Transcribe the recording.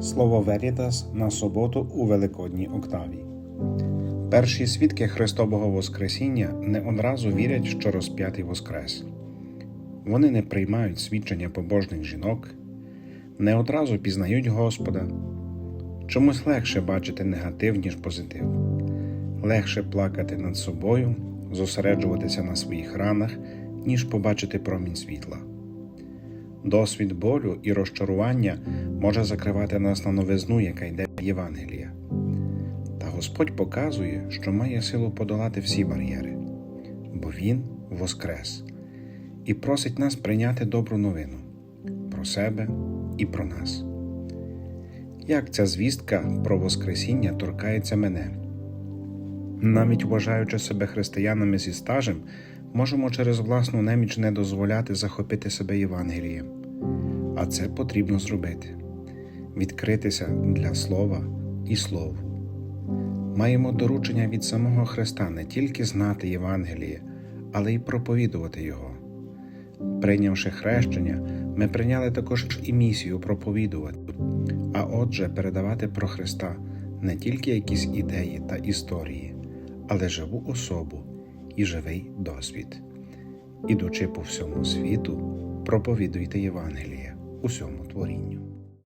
Слово Верітас на суботу у Великодній октаві. Перші свідки Христового Воскресіння не одразу вірять, що розп'ятий Воскрес. Вони не приймають свідчення побожних жінок, не одразу пізнають Господа. Чомусь легше бачити негатив, ніж позитив, легше плакати над собою, зосереджуватися на своїх ранах, ніж побачити промінь світла. Досвід болю і розчарування може закривати нас на новизну, яка йде в Євангелія. Та Господь показує, що має силу подолати всі бар'єри, бо Він воскрес і просить нас прийняти добру новину про себе і про нас. Як ця звістка про Воскресіння торкається мене? Навіть вважаючи себе християнами зі стажем, можемо через власну неміч не дозволяти захопити себе Євангелієм. А це потрібно зробити відкритися для слова і слову. Маємо доручення від самого Христа не тільки знати Євангеліє, але й проповідувати Його. Прийнявши хрещення, ми прийняли також і місію проповідувати, а отже, передавати про Христа не тільки якісь ідеї та історії, але живу особу і живий досвід. Ідучи по всьому світу, проповідуйте Євангеліє усьому творінню.